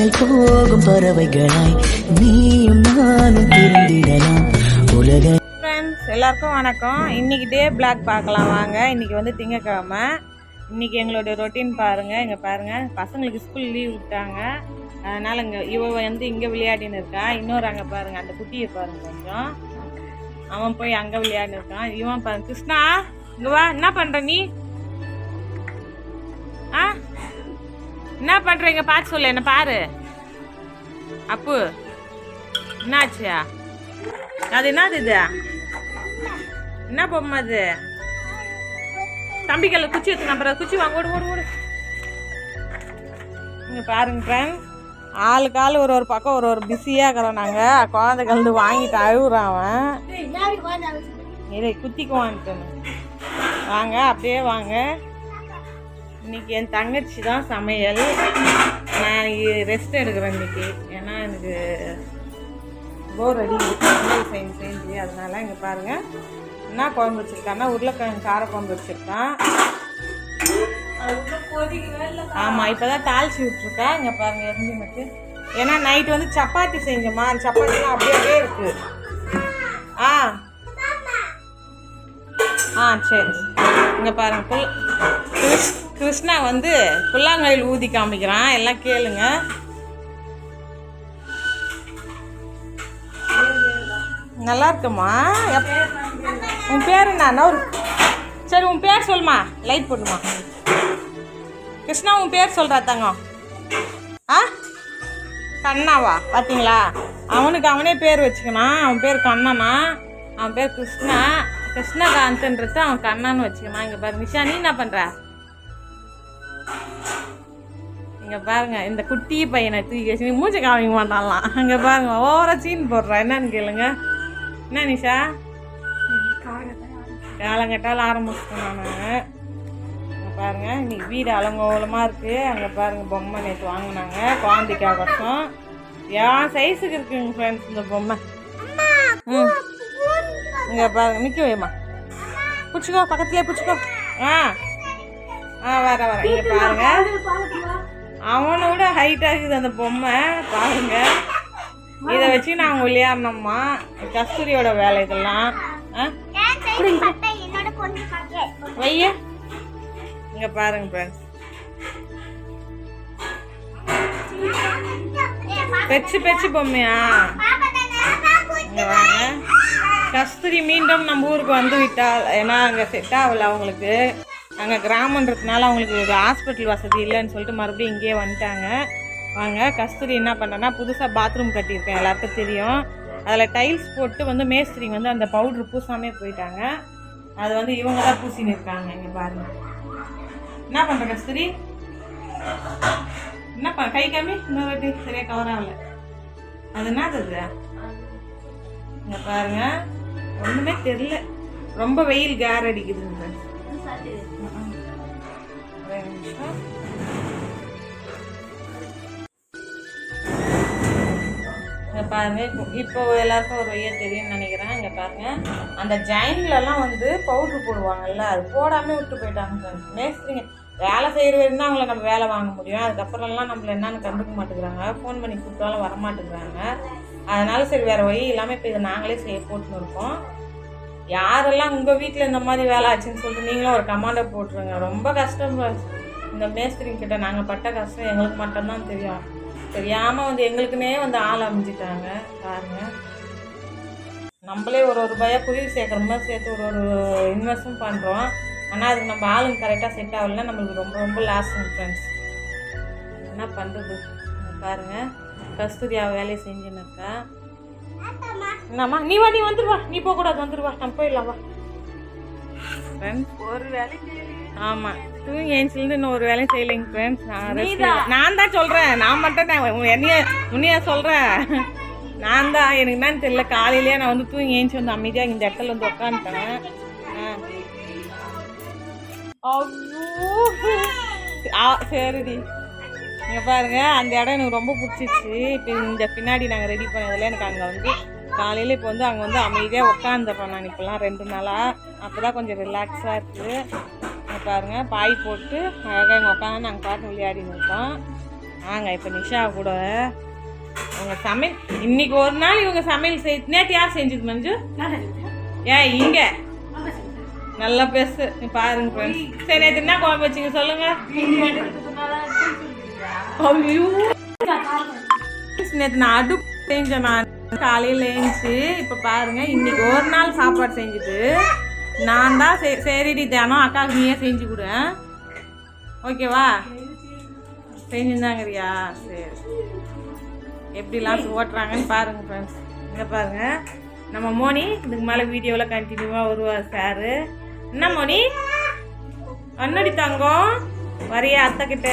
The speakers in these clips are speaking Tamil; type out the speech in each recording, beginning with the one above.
விண்ணை போகும் பறவைகளாய் நீயும் நானும் திருந்திடலாம் உலக ஃப்ரெண்ட்ஸ் எல்லாருக்கும் வணக்கம். இன்னைக்கு டே பிளாக் பார்க்கலாம் வாங்க. இன்னைக்கு வந்து திங்கக்கிழமை. இன்னைக்கு எங்களுடைய ரொட்டீன் பாருங்க. இங்க பாருங்க. பசங்களுக்கு ஸ்கூல் லீவ் விட்டாங்க. அதனால இங்க இவ வந்து இங்க விளையாடின்னு இருக்கா. இன்னொரு அங்க பாருங்க. அந்த குட்டியை பாருங்க கொஞ்சம். அவன் போய் அங்க விளையாடின்னு இருக்கான். இவன் பாருங்க. கிருஷ்ணா இங்க வா. என்ன பண்ற நீ? என்ன பண்றீங்க? பார்த்து சொல்லு என்ன பாரு. அப்பு. என்னாச்சியா? அது என்னது இது? என்ன பொம்மை அது? தம்பிக்கல்ல குச்சி எடுத்து அப்புறம் குச்சி வாங்க ஓடு ஓடு ஓடு. இங்கே பாருங்க ஃப்ரெண்ட்ஸ் ஆளுக்கு ஆள் ஒரு ஒரு பக்கம் ஒரு ஒரு பிஸியாக இருக்கிறோம் நாங்கள் குழந்தை கலந்து வாங்கிட்டு அழுகுறான் அவன். இதை குத்திக்குவான்ட்டு வாங்க அப்படியே வாங்க. இன்னைக்கு என் தங்கச்சி தான் சமையல். நான் ரெஸ்ட் எடுக்கிறேன் இன்னைக்கு. ஏன்னா எனக்கு போர் அடி சமையல் செஞ்சு செஞ்சு அதனால இங்கே பாருங்க. என்ன குழம்பு வச்சிருக்கான்னா உருளைக்கிழங்கு கார குழம்பு வச்சிருக்கான். ஆமாம் இப்போ தான் தாளிச்சு விட்ருக்கா இங்கே பாருங்க எரிஞ்சு மட்டும் ஏன்னா நைட் வந்து சப்பாத்தி செஞ்சோமா? சப்பாத்திலாம் அப்படியே அப்படியே இருக்கு. ஆ. ஆ சரி. இங்கே பாருங்க புல். கிருஷ் கிருஷ்ணா வந்து புல்லாங்கயில் ஊதி காமிக்கிறான். எல்லாம் கேளுங்க. நல்லா இருக்குமா? எப்- உன் பேர் என்ன? ஒரு சரி உன் பேர் சொல்லுமா. லைட் போட்டுமா. கிருஷ்ணா உன் பேர் சொல்கிறா தங்கம். ஆ? கண்ணாவா? பார்த்தீங்களா அவனுக்கு அவனே பேர் வச்சுக்கணும். அவன் பேர் கண்ணனா. அவன் பேர் கிருஷ்ணா. கிருஷ்ணகாந்த்ன்றது அவன் கண்ணான்னு வச்சுக்கணும். இங்கே பாரு நிஷா நீ என்ன பண்ணுற இங்கே பாருங்க இந்த குட்டி பையனை தூக்கி வச்சு மூச்சு காமிக்க மாட்டான்லாம் அங்கே பாருங்க ஓவரா சீன் போடுறா. என்னன்னு கேளுங்க. என்ன நிஷா? காலங்கட்டால் ஆரம்பிச்சிட்டோம் நாங்கள் அங்கே பாருங்க இன்னைக்கு வீடு அலங்கோலமாக இருக்கு. அங்கே பாருங்க பொம்மை நேற்று வாங்கினாங்க. குழந்தைக்காகட்டும் என் சைஸுக்கு இருக்குங்க ஃப்ரெண்ட்ஸ் இந்த பொம்மை. ம். இங்கே பாருங்க நிற்க வேமா பிடிச்சிக்கோ பக்கத்துலேயே பிடிச்சிக்கோ. ஆ. ஆ வர வர. இங்கே பாருங்க. அவனை விட ஹைட்டாக இருக்குது அந்த பொம்மை. பாருங்க. இதை வச்சு நாங்கள் விளையாடணுமா? கஸ்தூரியோட வேலை இதெல்லாம். வைய. இங்க பாருங்க ஃப்ரெண்ட்ஸ் பெச்சு பெச்சு பொம்மையா? இங்க வாங்க. கஸ்தூரி மீண்டும் நம்ம ஊருக்கு வந்து விட்டால். ஏன்னா அங்கே செட் ஆகல அவங்களுக்கு. அங்கே கிராமன்றதுனால அவங்களுக்கு ஹாஸ்பிட்டல் வசதி இல்லைன்னு சொல்லிட்டு மறுபடியும் இங்கேயே வந்துட்டாங்க. வாங்க கஸ்தூரி என்ன பண்ணேன்னா புதுசாக பாத்ரூம் கட்டியிருக்கேன். எல்லாருக்கும் தெரியும். அதில் டைல்ஸ் போட்டு வந்து மேஸ்திரி வந்து அந்த பவுட்ரு பூசாமே போயிட்டாங்க. அது வந்து இவங்க தான் பூசின்னு இருக்காங்க இங்கே பாருங்க. என்ன பண்ணுற கஸ்தூரி? என்ன பண்ண கை காமி? இன்னொரு வாட்டி சரியாக கவர் ஆகல. அது என்னது அது இங்க பாருங்க. ஒன்றுமே தெரில ரொம்ப வெயில் கேர் அடிக்குதுங்க. ம்ம். இங்கே பாருங்கள் பாருங்க இப்போ இப்போ எல்லாருக்கும் ஒரு வையா தெரியும்னு நினைக்கிறேன். இங்கே பாருங்கள் அந்த ஜாயின்லலாம் வந்து பவுட்ரு போடுவாங்கல்ல அது போடாமல் விட்டு போயிட்டாங்க மேஸ்திரிங்க வேலை செய்கிற வரைக்கும் அவங்கள நம்ம வேலை வாங்க முடியும். அதுக்கப்புறம்லாம் நம்மள என்னன்னு கண்டுக்க மாட்டேங்கிறாங்க. ஃபோன் பண்ணி கூப்பிட்டாலும் வர மாட்டேங்கிறாங்க. அதனால சரி வேற வழி இல்லாமல் இப்போ இதை நாங்களே செய்ய போட்டுன்னு இருக்கோம். யாரெல்லாம் உங்கள் வீட்டில் இந்த மாதிரி வேலை ஆச்சுன்னு சொல்லிட்டு நீங்களும் ஒரு கமாண்டை போட்டுருங்க. ரொம்ப கஷ்டம். இந்த மேஸ்திரிங்க கிட்ட நாங்கள் பட்ட கஷ்டம் எங்களுக்கு மட்டும்தான் தெரியும். தெரியாமல் வந்து எங்களுக்குன்னே வந்து ஆள் அமைஞ்சிட்டாங்க. பாருங்க. நம்மளே ஒரு ஒரு ரூபாயாக குருவி சேர்க்குற மாதிரி சேர்த்து ஒரு ஒரு இன்வெஸ்டும் பண்ணுறோம் ஆனால் அதுக்கு நம்ம ஆளுங்க கரெக்டாக செட் ஆகலைன்னா நம்மளுக்கு ரொம்ப ரொம்ப லாஸுங்க ஃப்ரெண்ட்ஸ் என்ன பண்ணுறது பாருங்க. கஸ்தூரி அவ வேலையை செஞ்சுன்னு இருக்கா. என்னம்மா? நீ வா நீ வந்துருவா நீ போகக்கூடாது வந்துருவா நம்ம போயிடலாம் வா. ஃப்ரெண்ட்ஸ் ஒரு வேலை ஆமாம் தூங்கி ஏஞ்சிலேருந்து இன்னும் ஒரு வேலையும் செய்யலைங்க ஃப்ரெண்ட்ஸ் நான் நான் தான் சொல்கிறேன் நான் மட்டும் தான். என்னைய உன்னைய சொல்கிறேன் நான் தான். எனக்கு என்னன்னு தெரியல. காலையிலேயே நான் வந்து தூங்கி ஏஞ்சி வந்து அமைதியாக இந்த இடத்துல வந்து உட்காந்துட்டேன் ஆ. சரிடி. இங்கே பாருங்க. அந்த இடம் எனக்கு ரொம்ப பிடிச்சிச்சு இப்போ இந்த பின்னாடி நாங்கள் ரெடி பண்ணதில் எனக்கு அங்கே வந்து காலையில் இப்போ வந்து அங்கே வந்து அமைதியாக உட்காந்துடுறோம் நான் இப்போலாம் ரெண்டு நாளாக அப்போ தான் கொஞ்சம் ரிலாக்ஸாக இருக்குது இங்க பாருங்க பாய் போட்டு அழகாக இங்கே உட்காந்து நாங்கள் பாட்டு விளையாடின்னு இருக்கோம். வாங்க இப்போ நிஷா கூட உங்க சமையல் இன்னைக்கு ஒரு நாள் இவங்க சமையல் செய் நேற்று யார் செஞ்சது மஞ்சு? ஏன் இங்க. நல்லா பேசு பாருங்க ஃப்ரெண்ட்ஸ் சரி நேற்று என்ன குழம்பு வச்சீங்க சொல்லுங்க. நேற்று நான் அடுப்பு செஞ்சேன் நான். காலையில் எழுந்துச்சு இப்போ பாருங்க இன்னைக்கு ஒரு நாள் சாப்பாடு செஞ்சுட்டு நான் தான் சரி சரிடி தினம் அக்காவுக்கு நீயே செஞ்சு கொடு ஓகேவா? செஞ்சுருந்தாங்கறியா? சரி. எப்படிலாம் ஓட்டுறாங்கன்னு பாருங்கள் ஃப்ரெண்ட்ஸ் இங்கே பாருங்கள் நம்ம மோனி இதுக்கு மேலே வீடியோவில் கண்டினியூவாக வருவார் சாரு என்ன மோனி? அண்ணடி தங்கம். வரியா அத்தைக்கிட்ட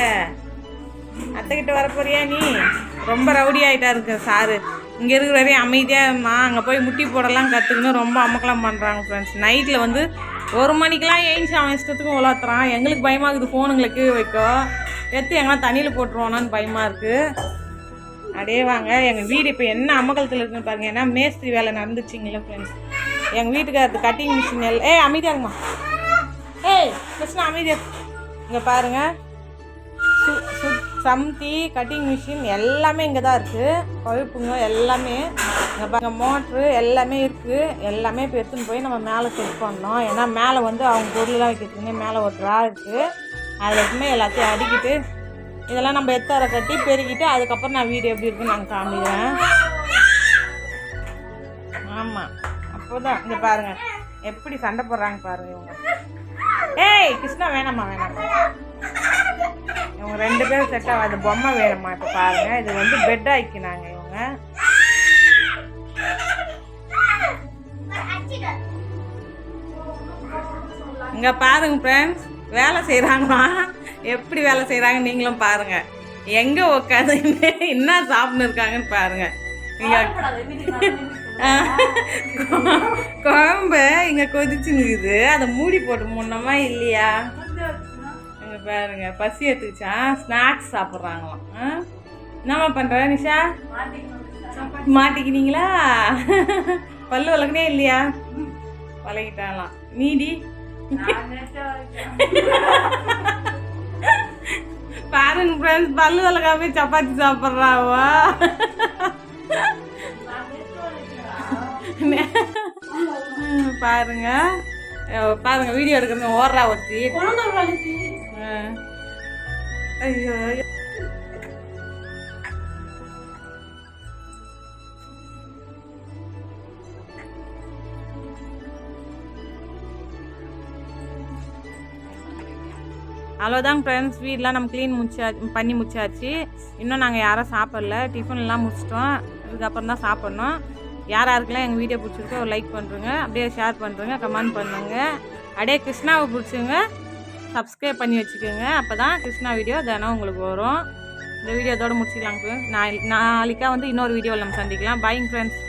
அத்தைக்கிட்ட அத்தை வர போறியா நீ? ரொம்ப ரவுடி ஆகிட்டா இருக்க சாரு இங்கே இருக்கிற வரையும் அமைதியாகம்மா அங்கே போய் முட்டி போடலாம் கற்றுக்கணும் ரொம்ப அமக்கலாம் பண்ணுறாங்க ஃப்ரெண்ட்ஸ் நைட்டில் வந்து ஒரு மணிக்கெலாம் ஏஞ்சி அவன் இஷ்டத்துக்கும் உலாத்துறான். எங்களுக்கு பயமாக இருக்குது ஃபோனுங்களுக்கு வைக்க. எடுத்து எங்கன்னா தண்ணியில் போட்டுருவானான்னு பயமாக இருக்குது அடே வாங்க எங்கள் வீடு இப்போ என்ன அமக்கலத்தில் இருக்குன்னு பாருங்கள் ஏன்னா மேஸ்திரி வேலை நடந்துச்சுங்களே ஃப்ரெண்ட்ஸ் எங்கள் வீட்டுக்கு கட்டிங் மிஷின் எல்லாம் ஏய் அமைதியாகுமா ஏய் கிருஷ்ணா அமைதியா இங்கே பாருங்கள் சு சு சம்தி கட்டிங் மிஷின் எல்லாமே இங்கே தான் இருக்குது பழுப்புங்க எல்லாமே இங்கே மோட்ரு எல்லாமே இருக்குது எல்லாமே இப்போ எடுத்துன்னு போய் நம்ம மேலே செட் பண்ணோம் ஏன்னா மேலே வந்து அவங்க பொருளெலாம் வைக்கிறதுக்குன்னே மேலே ஒரு ட்ரா இருக்குது அதில் எப்பவுமே எல்லாத்தையும் அடிக்கிட்டு இதெல்லாம் நம்ம எத்தார கட்டி பெருக்கிட்டு அதுக்கப்புறம் நான் வீடு எப்படி இருக்குன்னு நாங்கள் காமிக்கிறேன். ஆமாம் அப்போதான். இங்கே பாருங்கள் எப்படி சண்டை போடுறாங்க பாருங்கள் இவங்க. ஏய் கிருஷ்ணா வேணாம்மா வேணாம்மா. இவங்க ரெண்டு பேரும் செட் ஆகாது பொம்மை வேணுமா இப்போ பாருங்க. இது வந்து பெட் ஆக்கினாங்க இவங்க. இங்க பாருங்க ஃப்ரெண்ட்ஸ் வேலை செய்கிறாங்களா எப்படி வேலை செய்கிறாங்க நீங்களும் பாருங்க. எங்க உட்காந்து என்ன சாப்பிட்டு இருக்காங்கன்னு பாருங்க. இங்க குழம்பு இங்க கொதிச்சு நிக்குது அதை மூடி போட்டு முன்னமா இல்லையா? பாருங்க பசி எடுத்துக்கிச்சா? ஸ்நாக்ஸ் சாப்பிட்றாங்களாம்? என்னம்மா பண்ற நிஷா? மாட்டிக்கினீங்களா? பல்லு வளர்க்கனே இல்லையா? பழகிட்டாங்களாம் நீடி? பாருங்க ஃப்ரெண்ட்ஸ் பல்லு வளர்க்காம சப்பாத்தி சாப்பிட்றாவா? பாருங்க. பாருங்க வீடியோ எடுக்கிறது ஓடுறா ஒருத்தி. அஹ். ஐயோ. அவ்வளோதாங்க ஃப்ரெண்ட்ஸ் வீடெலாம் நம்ம க்ளீன் முடிச்சா பண்ணி முடிச்சாச்சு. இன்னும் நாங்கள் யாரும் சாப்பிடல. டிஃபன்லாம் முடிச்சிட்டோம். இதுக்கப்புறம் தான் சாப்பிட்ணும். யார் யாருக்கெல்லாம் எங்கள் வீடியோ பிடிச்சிருக்கோ லைக் பண்ணுறோங்க அப்படியே ஷேர் பண்ணுறோங்க கமெண்ட் பண்ணுங்க. அப்படியே கிருஷ்ணாவை பிடிச்சிங்க. சப்ஸ்கிரைப் பண்ணி வச்சுக்கோங்க. அப்போ தான் கிருஷ்ணா வீடியோ தினம் உங்களுக்கு வரும். இந்த வீடியோ இதோட முடிச்சிக்கலாங்க. ஃப்ரெண்ட்ஸ் நாளைக்கா வந்து இன்னொரு வீடியோவில் நம்ம சந்திக்கலாம். பாய்ங்க ஃப்ரெண்ட்ஸ்